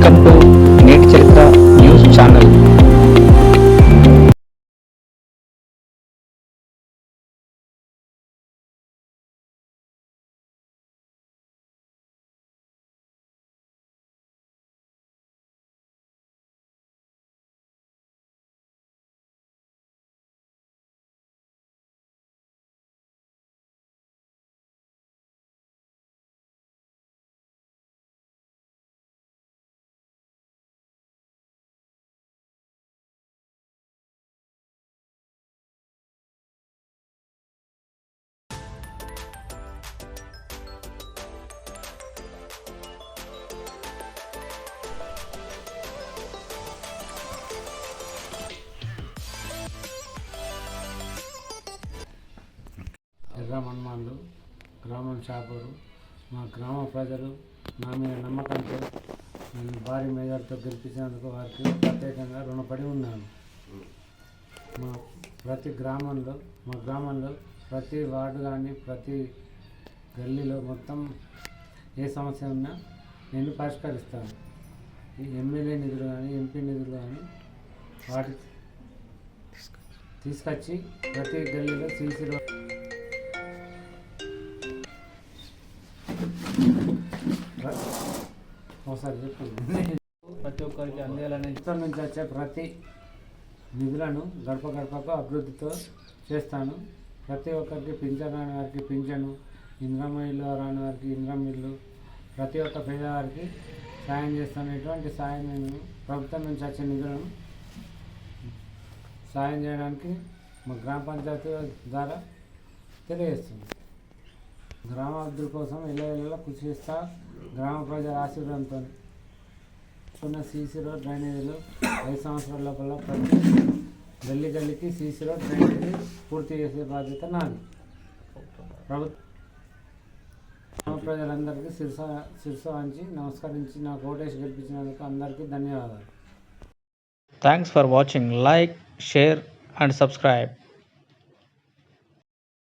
come ఎర్ర హనుమాన్లు గ్రామం షాపూరు మా గ్రామ ప్రజలు నా మీద నమ్మకంతో నన్ను భారీ మేజార్తో గెలిపించినందుకు వారికి ప్రత్యేకంగా రుణపడి ఉన్నాను. మా ప్రతి గ్రామంలో మా గ్రామంలో ప్రతి వార్డు కానీ ప్రతి గల్లీలో మొత్తం ఏ సమస్య ఉన్నా నేను పరిష్కరిస్తాను. ఈ ఎమ్మెల్యే నిధులు కానీ ఎంపీ నిధులు కానీ వాటి తీసుకొచ్చి ప్రతి గల్లీలో సీసీ ఒకసారి చెప్పండి ప్రతి ఒక్కరికి అందేయాలని ఇతర నుంచి వచ్చే ప్రతి నిధులను గడప గడపకు అభివృద్ధితో చేస్తాను. ప్రతి ఒక్కరికి పింఛన్ రాని వారికి పింఛను ఇంద్రమ్మ ఇల్లు రాని వారికి ఇంద్రమ్మ ఇల్లు ప్రతి ఒక్క పేదవారికి సాయం చేస్తాను. ఎటువంటి సాయం నేను ప్రభుత్వం నుంచి వచ్చే నిధులను సాయం చేయడానికి మా గ్రామ పంచాయతీ ద్వారా తెలియజేస్తుంది గ్రామాభివృద్ధి కోసం ఇళ్ళ కృషి చేస్తా గ్రామ ప్రజల ఆశీర్వాదంతో ఉన్న సీసీ రోడ్ డ్రైనేజీలు ఐదు సంవత్సరాల లోపల ప్రతి గల్లి గల్లికి సీసీ రోడ్ డ్రైనేజీ పూర్తి చేసే బాధ్యత నాది. ప్రభుత్వం గ్రామ ప్రజలందరికీ శిరస శిరస వంచి నమస్కరించి నాకు ఓటేసి గెలిపించినందుకు అందరికీ ధన్యవాదాలు. Thanks for watching like share and subscribe